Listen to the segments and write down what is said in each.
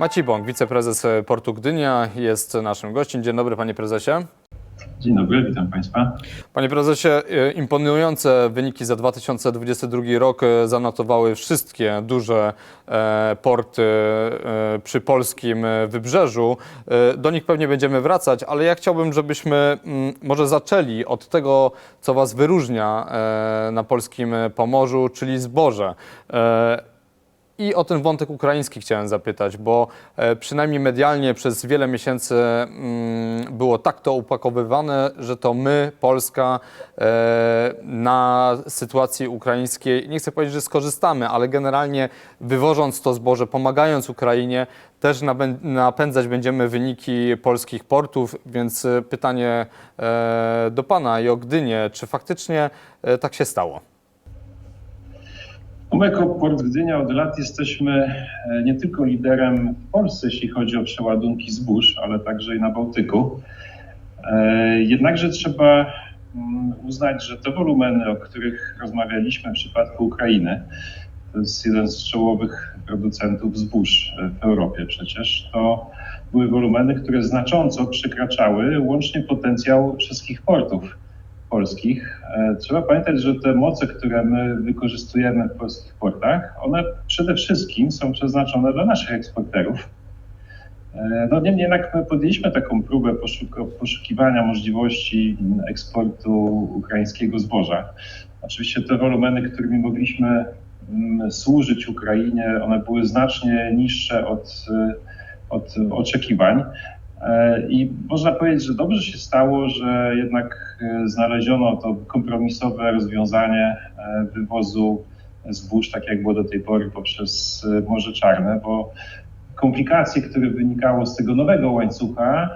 Maciej Bąk, wiceprezes Portu Gdynia, jest naszym gościem. Dzień dobry, panie prezesie. Dzień dobry, witam Państwa. Panie prezesie, e, imponujące wyniki za 2022 rok e, zanotowały wszystkie duże e, porty e, przy polskim e, wybrzeżu. E, Do nich pewnie będziemy wracać, ale ja chciałbym, żebyśmy mm, może zaczęli od tego, co Was wyróżnia e, na polskim Pomorzu, czyli zboże. I o ten wątek ukraiński chciałem zapytać, bo e, przynajmniej medialnie przez wiele miesięcy mm, było tak to upakowywane, że to my, Polska, e, na sytuacji ukraińskiej, nie chcę powiedzieć, że skorzystamy, ale generalnie wywożąc to zboże, pomagając Ukrainie, też napędzać będziemy wyniki polskich portów, więc e, pytanie do Pana i o Gdynię, czy faktycznie tak się stało? My jako Port Gdynia od lat jesteśmy e, nie tylko liderem w Polsce, jeśli chodzi o przeładunki zbóż, ale także i na Bałtyku. E, Jednakże trzeba mm, uznać, że te wolumeny, o których rozmawialiśmy w przypadku Ukrainy, to jest jeden z czołowych producentów zbóż e, w Europie przecież, to były wolumeny, które znacząco przekraczały łącznie potencjał wszystkich portów polskich. E, Trzeba pamiętać, że te moce, które my wykorzystujemy w polskich portach, one przede wszystkim są przeznaczone dla naszych eksporterów. E, No niemniej jednak my podjęliśmy taką próbę poszukiwania możliwości eksportu ukraińskiego zboża. Oczywiście te wolumeny, którymi mogliśmy mm, służyć Ukrainie, one były znacznie niższe od, e, od oczekiwań. E, I można powiedzieć, że dobrze się stało, że jednak e, znaleziono to kompromisowe rozwiązanie e, wywozu zbóż, tak jak było do tej pory, poprzez Morze Czarne, bo komplikacje, które wynikało z tego nowego łańcucha,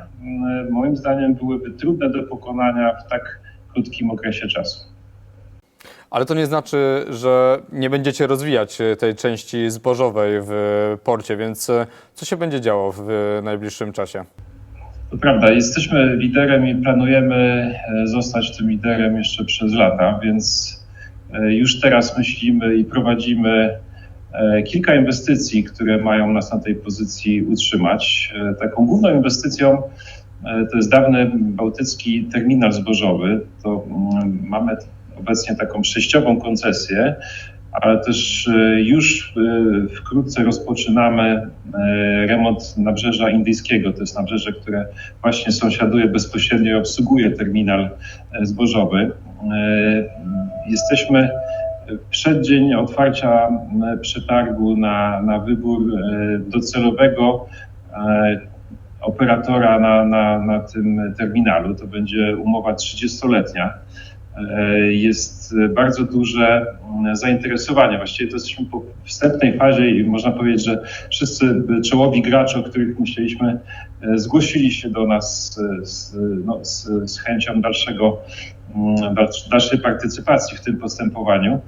moim zdaniem byłyby trudne do pokonania w tak krótkim okresie czasu. Ale to nie znaczy, że nie będziecie rozwijać tej części zbożowej w porcie, więc co się będzie działo w najbliższym czasie? To prawda, jesteśmy liderem i planujemy e, zostać tym liderem jeszcze przez lata, więc e, już teraz myślimy i prowadzimy e, kilka inwestycji, które mają nas na tej pozycji utrzymać. Taką główną inwestycją to jest dawny bałtycki terminal zbożowy. To mm, mamy obecnie taką przejściową koncesję, ale też e, już e, wkrótce rozpoczynamy e, remont nabrzeża indyjskiego. To jest nabrzeże, które właśnie sąsiaduje bezpośrednio i obsługuje terminal zbożowy. Jesteśmy przeddzień otwarcia przetargu na, na wybór docelowego operatora na, na, na tym terminalu. To będzie umowa 30-letnia. E, Jest bardzo duże m, zainteresowanie. Właściwie to jesteśmy po wstępnej fazie i można powiedzieć, że wszyscy czołowi gracze, o których myśleliśmy, e, zgłosili się do nas z, no, z, z chęcią dalszego, mm, dalsz- dalszej partycypacji w tym postępowaniu.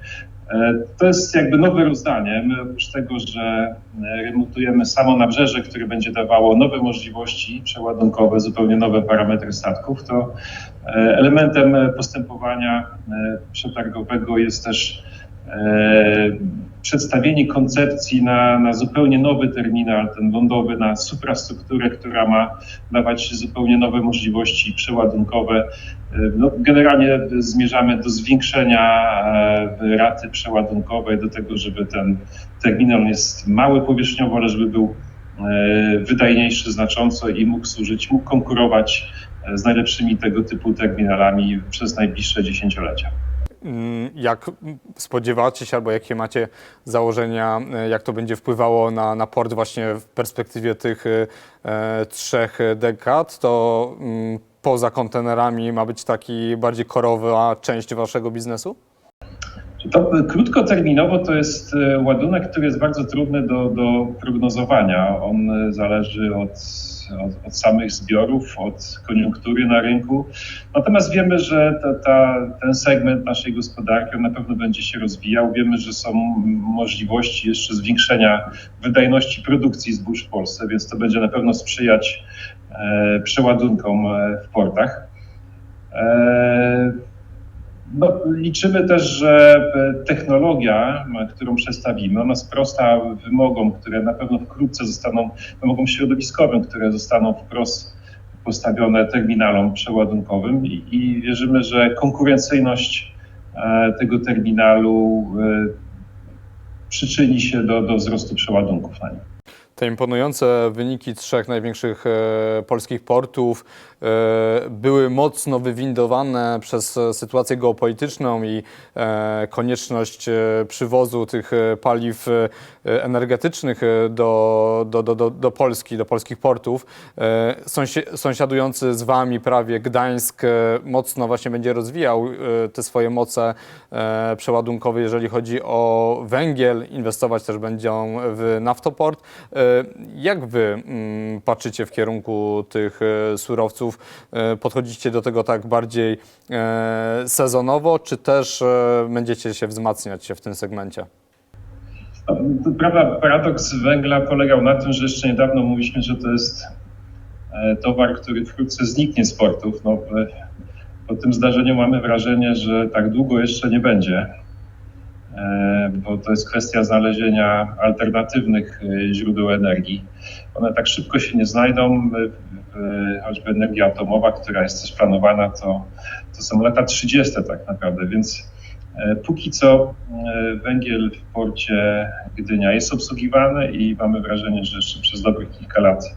E, To jest jakby nowe rozdanie. My oprócz tego, że remontujemy samo nabrzeże, które będzie dawało nowe możliwości przeładunkowe, zupełnie nowe parametry statków, to elementem postępowania e, przetargowego jest też e, przedstawienie koncepcji na, na zupełnie nowy terminal, ten lądowy, na suprastrukturę, która ma dawać zupełnie nowe możliwości przeładunkowe. E, No, generalnie zmierzamy do zwiększenia raty przeładunkowej, do tego, żeby ten terminal jest mały powierzchniowo, ale żeby był wydajniejszy znacząco i mógł służyć, mógł konkurować z najlepszymi tego typu terminalami przez najbliższe dziesięciolecia. Mm, Jak spodziewacie się, albo jakie macie założenia, e, jak to będzie wpływało na, na port właśnie w perspektywie tych e, trzech dekad, to mm, poza kontenerami ma być taki bardziej korowa część waszego biznesu? To krótkoterminowo to jest y, ładunek, który jest bardzo trudny do, do prognozowania. On y, zależy od, od, od samych zbiorów, od koniunktury na rynku. Natomiast wiemy, że ta, ta, ten segment naszej gospodarki na pewno będzie się rozwijał. Wiemy, że są możliwości jeszcze zwiększenia wydajności produkcji zbóż w Polsce, więc to będzie na pewno sprzyjać e, przeładunkom e, w portach. E, No, liczymy też, że technologia, którą przedstawimy, ona sprosta wymogom, które na pewno wkrótce zostaną, wymogom środowiskowym, które zostaną wprost postawione terminalom przeładunkowym i, i wierzymy, że konkurencyjność e, tego terminalu e, przyczyni się do, do wzrostu przeładunków na nim. Te imponujące wyniki trzech największych e, polskich portów e, były mocno wywindowane przez e, sytuację geopolityczną i e, konieczność e, przywozu tych e, paliw e, energetycznych e, do, do, do, do, Polski, do polskich portów. E, sąsi- sąsiadujący z Wami prawie Gdańsk e, mocno właśnie będzie rozwijał e, te swoje moce e, przeładunkowe, jeżeli chodzi o węgiel. Inwestować też będą w naftoport. E, Jak Wy mm, patrzycie w kierunku tych e, surowców? E, Podchodzicie do tego tak bardziej e, sezonowo, czy też e, będziecie się wzmacniać się w tym segmencie? Prawda, paradoks węgla polegał na tym, że jeszcze niedawno mówiliśmy, że to jest towar, który wkrótce zniknie z portów. No, po tym zdarzeniu mamy wrażenie, że tak długo jeszcze nie będzie, bo to jest kwestia znalezienia alternatywnych e, źródeł energii. One tak szybko się nie znajdą. E, e, Choćby energia atomowa, która jest też planowana, to, to są lata 30. tak naprawdę, więc E, Póki co e, węgiel w porcie Gdynia jest obsługiwany i mamy wrażenie, że jeszcze przez dobrych kilka lat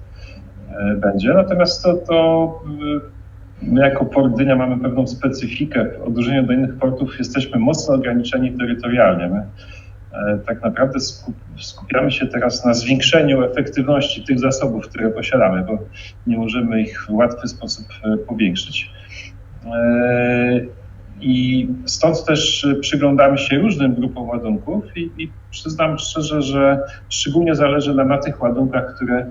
e, będzie. Natomiast to, to e, my jako port Gdynia mamy pewną specyfikę. W odróżnieniu do innych portów jesteśmy mocno ograniczeni terytorialnie. My e, tak naprawdę skup- skupiamy się teraz na zwiększeniu efektywności tych zasobów, które posiadamy, bo nie możemy ich w łatwy sposób e, powiększyć. E, I stąd też przyglądamy się różnym grupom ładunków i, i przyznam szczerze, że szczególnie zależy nam na tych ładunkach, które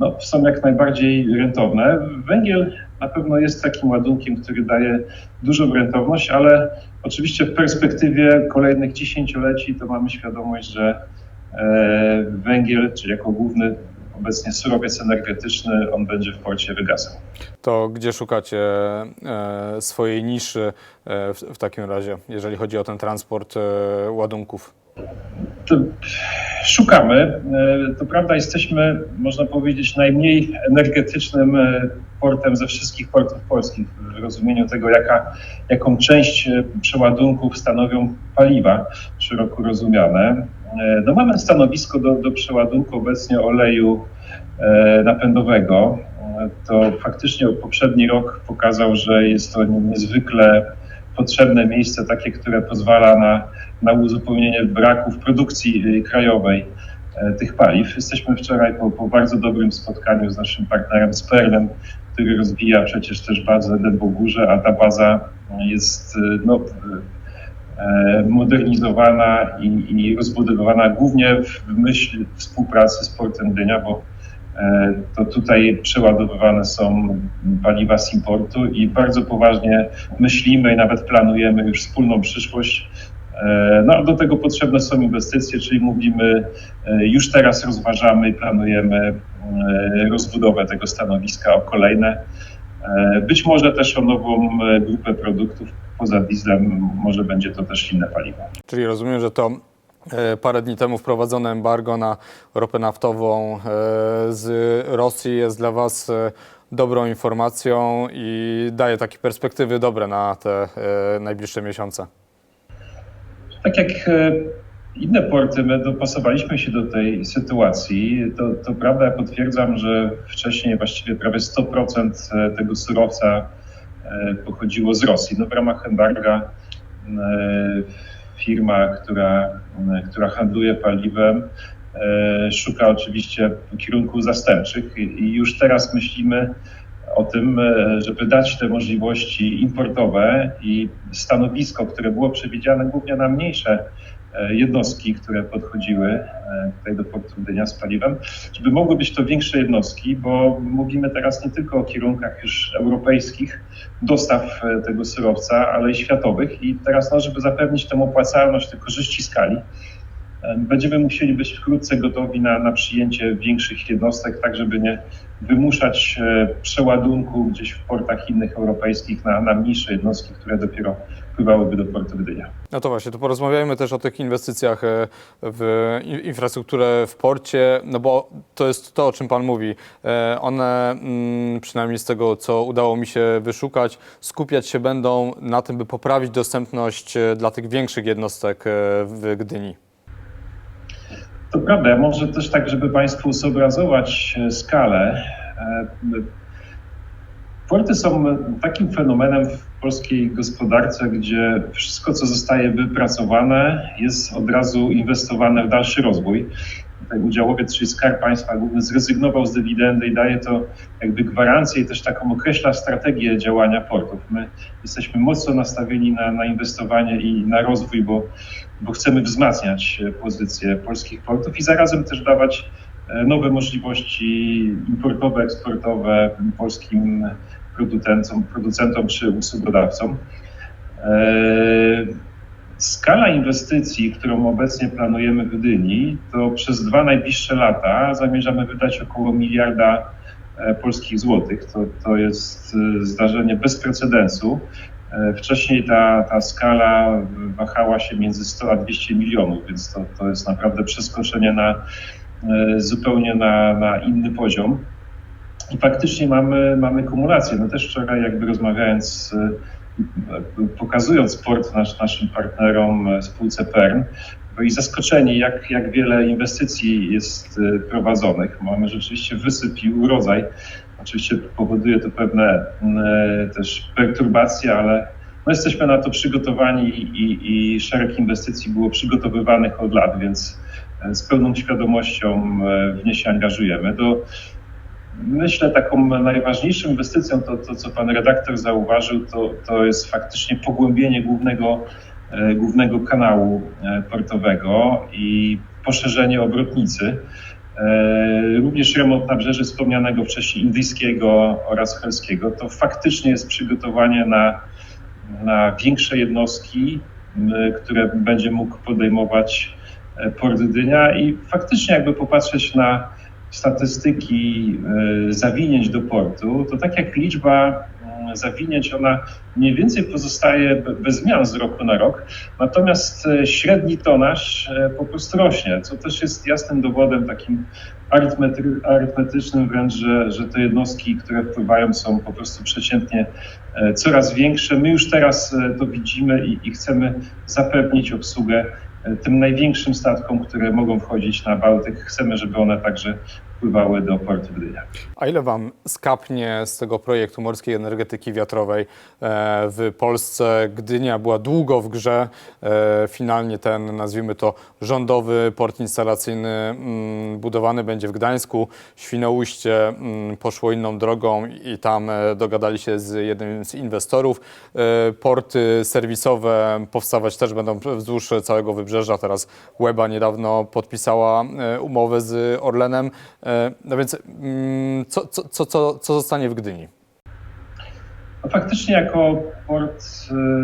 no, są jak najbardziej rentowne. Węgiel na pewno jest takim ładunkiem, który daje dużą rentowność, ale oczywiście w perspektywie kolejnych dziesięcioleci to mamy świadomość, że e, węgiel, czyli jako główny obecnie surowiec energetyczny, on będzie w porcie wygasał. To gdzie szukacie e, swojej niszy e, w, takim razie, jeżeli chodzi o ten transport e, ładunków? To szukamy. E, To prawda, jesteśmy, można powiedzieć, najmniej energetycznym e, portem ze wszystkich portów polskich, w rozumieniu tego, jaka, jaką część e, przeładunków stanowią paliwa, szeroko rozumiane. No mamy stanowisko do, do przeładunku obecnie oleju napędowego. To faktycznie poprzedni rok pokazał, że jest to niezwykle potrzebne miejsce, takie, które pozwala na na uzupełnienie braków produkcji y, krajowej e, tych paliw. Jesteśmy wczoraj po, po bardzo dobrym spotkaniu z naszym partnerem Sperlem, który rozwija przecież też bazę Dębogórze, a ta baza jest y, no, e, modernizowana i, i rozbudowywana głównie w myśl współpracy z Portem Gdynia, bo e, to tutaj przeładowywane są paliwa z importu i bardzo poważnie myślimy i nawet planujemy już wspólną przyszłość No a do tego potrzebne są inwestycje, czyli mówimy, e, już teraz rozważamy i planujemy e, rozbudowę tego stanowiska o kolejne. E, Być może też o nową e, grupę produktów poza dieslem, może będzie to też inne paliwo. Czyli rozumiem, że to e, parę dni temu wprowadzone embargo na ropę naftową e, z Rosji jest dla Was e, dobrą informacją i daje takie perspektywy dobre na te e, najbliższe miesiące. Tak jak e, inne porty, my dopasowaliśmy się do tej sytuacji. To, to prawda, ja potwierdzam, że wcześniej właściwie prawie 100% tego surowca e, pochodziło z Rosji. No w ramach embarga e, firma, która, e, która handluje paliwem, e, szuka oczywiście kierunków zastępczych i już teraz myślimy o tym, e, żeby dać te możliwości importowe i stanowisko, które było przewidziane głównie na mniejsze e, jednostki, które podchodziły e, tutaj do portu Gdynia z paliwem, żeby mogły być to większe jednostki, bo mówimy teraz nie tylko o kierunkach już europejskich dostaw tego surowca, ale i światowych. I teraz no, żeby zapewnić tę opłacalność, te korzyści skali, będziemy musieli być wkrótce gotowi na, na przyjęcie większych jednostek, tak żeby nie wymuszać e, przeładunku gdzieś w portach innych europejskich na, na mniejsze jednostki, które dopiero wpływałyby do portu Gdynia. No to właśnie, to porozmawiajmy też o tych inwestycjach e, w in- infrastrukturę w porcie, no bo to jest to, o czym Pan mówi. E, One, mm, przynajmniej z tego, co udało mi się wyszukać, skupiać się będą na tym, by poprawić dostępność dla tych większych jednostek w Gdyni. To prawda, może też tak, żeby Państwu zobrazować e, skalę. e, Porty są takim fenomenem w polskiej gospodarce, gdzie wszystko, co zostaje wypracowane, jest od razu inwestowane w dalszy rozwój. Tutaj udziałowiec, czyli Skarb Państwa główny, zrezygnował z dywidendy i daje to jakby gwarancję i też taką określa strategię działania portów. My jesteśmy mocno nastawieni na, na inwestowanie i na rozwój, bo bo chcemy wzmacniać pozycję polskich portów i zarazem też dawać e, nowe możliwości importowe, eksportowe polskim producentom, producentom czy usługodawcom. E, Skala inwestycji, którą obecnie planujemy w Gdyni, to przez dwa najbliższe lata zamierzamy wydać około miliarda e, polskich złotych. To, to jest e, zdarzenie bez precedensu. E, Wcześniej ta, ta skala wahała się między 100 a 200 milionów, więc to, to jest naprawdę przeskoczenie na, zupełnie na, na inny poziom. I faktycznie mamy, mamy kumulację. No też wczoraj jakby rozmawiając, e, pokazując port nasz, naszym partnerom e, spółce PERN, byli zaskoczeni, jak, jak wiele inwestycji jest e, prowadzonych. Mamy rzeczywiście wysyp i urodzaj. Oczywiście powoduje to pewne e, też perturbacje, ale no jesteśmy na to przygotowani i, i szereg inwestycji było przygotowywanych od lat, więc z pełną świadomością w nie się angażujemy. Do, myślę, taką najważniejszą inwestycją, to, to co pan redaktor zauważył, to, to jest faktycznie pogłębienie głównego, e, głównego kanału e, portowego i poszerzenie obrotnicy. E, Również remont nabrzeży wspomnianego wcześniej indyjskiego oraz helskiego. To faktycznie jest przygotowanie na, na większe jednostki, które będzie mógł podejmować Port Gdynia i faktycznie jakby popatrzeć na statystyki e, zawinięć do portu, to tak jak liczba zawinięć, ona mniej więcej pozostaje be- bez zmian z roku na rok, natomiast e, średni tonaż e, po prostu rośnie, co też jest jasnym dowodem takim arytmety- arytmetycznym wręcz, że, że te jednostki, które wpływają są po prostu przeciętnie coraz większe. My już teraz to widzimy i, i chcemy zapewnić obsługę tym największym statkom, które mogą wchodzić na Bałtyk. Chcemy, żeby one także wpływały do Gdynia. A ile Wam skapnie z tego projektu morskiej energetyki wiatrowej e, w Polsce? Gdynia była długo w grze. E, Finalnie ten, nazwijmy to, rządowy port instalacyjny mm, budowany będzie w Gdańsku. Świnoujście mm, poszło inną drogą i tam e, dogadali się z jednym z inwestorów. Porty serwisowe powstawać też będą wzdłuż całego wybrzeża. Teraz Łeba niedawno podpisała umowę z Orlenem. E, No więc mm, co, co, co, co, zostanie w Gdyni? No faktycznie jako port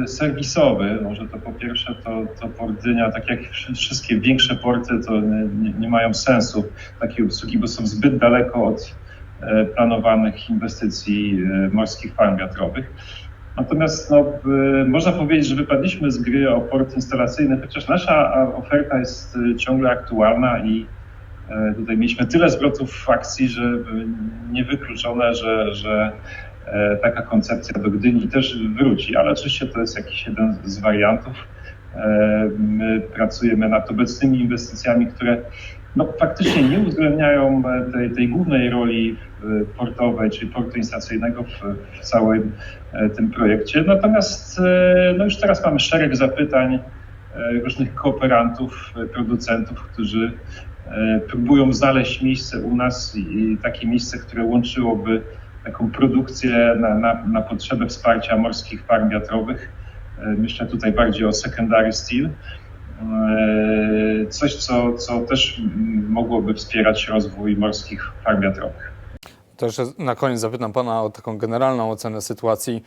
e, serwisowy, może to po pierwsze to, to port Gdynia, tak jak wszy- wszystkie większe porty, to nie, nie, mają sensu takiej obsługi, bo są zbyt daleko od e, planowanych inwestycji morskich farm wiatrowych. Natomiast no, można powiedzieć, że wypadliśmy z gry o port instalacyjny, chociaż nasza oferta jest ciągle aktualna i tutaj mieliśmy tyle zwrotów akcji, że e, niewykluczone, że, że e, taka koncepcja do Gdyni też wróci, ale oczywiście to jest jakiś jeden z wariantów. E, My pracujemy nad obecnymi inwestycjami, które no, faktycznie nie uwzględniają e, tej, tej głównej roli e, portowej, czyli portu instalacyjnego w, w całym e, tym projekcie. Natomiast e, no już teraz mamy szereg zapytań e, różnych kooperantów, e, producentów, którzy e, próbują znaleźć miejsce u nas i takie miejsce, które łączyłoby taką produkcję na, na, na potrzebę wsparcia morskich farm wiatrowych. E, Myślę tutaj bardziej o secondary steel. E, Coś, co, co też mogłoby wspierać rozwój morskich farm wiatrowych. To jeszcze na koniec zapytam Pana o taką generalną ocenę sytuacji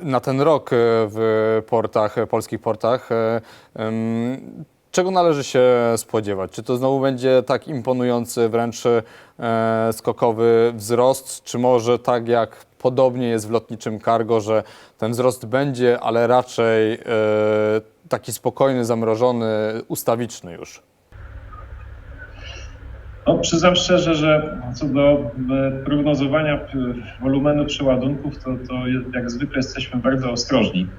na ten rok e, w portach, e, polskich portach. E, Czego należy się spodziewać? Czy to znowu będzie tak imponujący, wręcz skokowy wzrost, czy może tak jak podobnie jest w lotniczym cargo, że ten wzrost będzie, ale raczej taki spokojny, zamrożony, ustawiczny już? No, przyznam szczerze, że co do e, prognozowania p- wolumenu przeładunków, to, to jak zwykle jesteśmy bardzo ostrożni.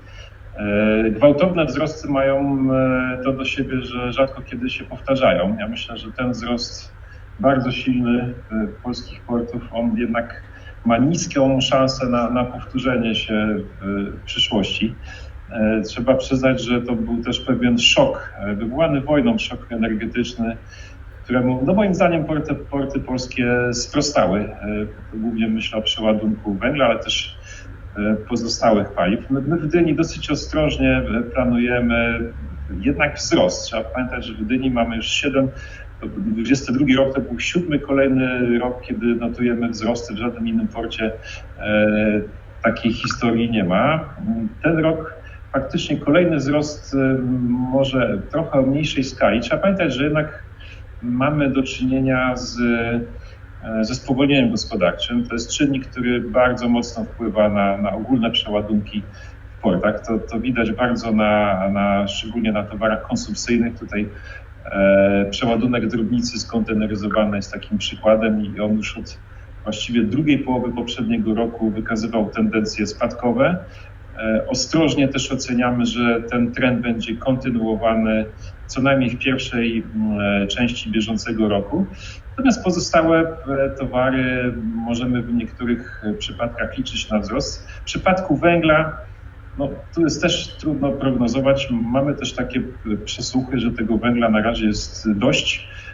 E, Gwałtowne wzrosty mają e, to do siebie, że rzadko kiedy się powtarzają. Ja myślę, że ten wzrost bardzo silny e, polskich portów, on jednak ma niską szansę na, na powtórzenie się w przyszłości. E, Trzeba przyznać, że to był też pewien szok e, wywołany wojną, szok energetyczny, któremu, no moim zdaniem, porty, porty polskie sprostały. E, Głównie myślę o przeładunku węgla, ale też e, pozostałych paliw. My, my w Gdyni dosyć ostrożnie e, planujemy jednak wzrost. Trzeba pamiętać, że w Gdyni mamy już 7, to 22 rok to był siódmy kolejny rok, kiedy notujemy wzrosty. W żadnym innym porcie e, takiej historii nie ma. Ten rok faktycznie kolejny wzrost może trochę o mniejszej skali. Trzeba pamiętać, że jednak mamy do czynienia z, e, ze spowolnieniem gospodarczym. To jest czynnik, który bardzo mocno wpływa na, na ogólne przeładunki w portach. To, to widać bardzo na, na, szczególnie na towarach konsumpcyjnych. Tutaj e, przeładunek drobnicy skonteneryzowany jest takim przykładem i on już od właściwie drugiej połowy poprzedniego roku wykazywał tendencje spadkowe. E, Ostrożnie też oceniamy, że ten trend będzie kontynuowany co najmniej w pierwszej mm, części bieżącego roku. Natomiast pozostałe e, towary możemy w niektórych e, przypadkach liczyć na wzrost. W przypadku węgla, no, tu jest też trudno prognozować. Mamy też takie e, przesłuchy, że tego węgla na razie jest dość, e,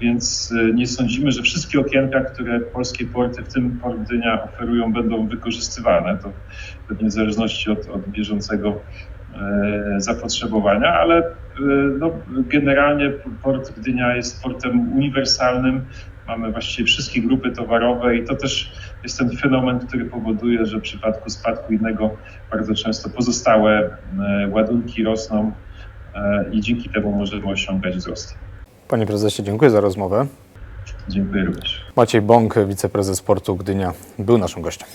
więc e, nie sądzimy, że wszystkie okienka, które polskie porty, w tym port Gdynia oferują, będą wykorzystywane. To pewnie w zależności od, od bieżącego e, zapotrzebowania, ale e, no, generalnie port Gdynia jest portem uniwersalnym. Mamy właściwie wszystkie grupy towarowe i to też jest ten fenomen, który powoduje, że w przypadku spadku innego bardzo często pozostałe e, ładunki rosną e, i dzięki temu możemy osiągać wzrost. Panie prezesie, dziękuję za rozmowę. Dziękuję również. Maciej Bąk, wiceprezes portu Gdynia, był naszym gościem.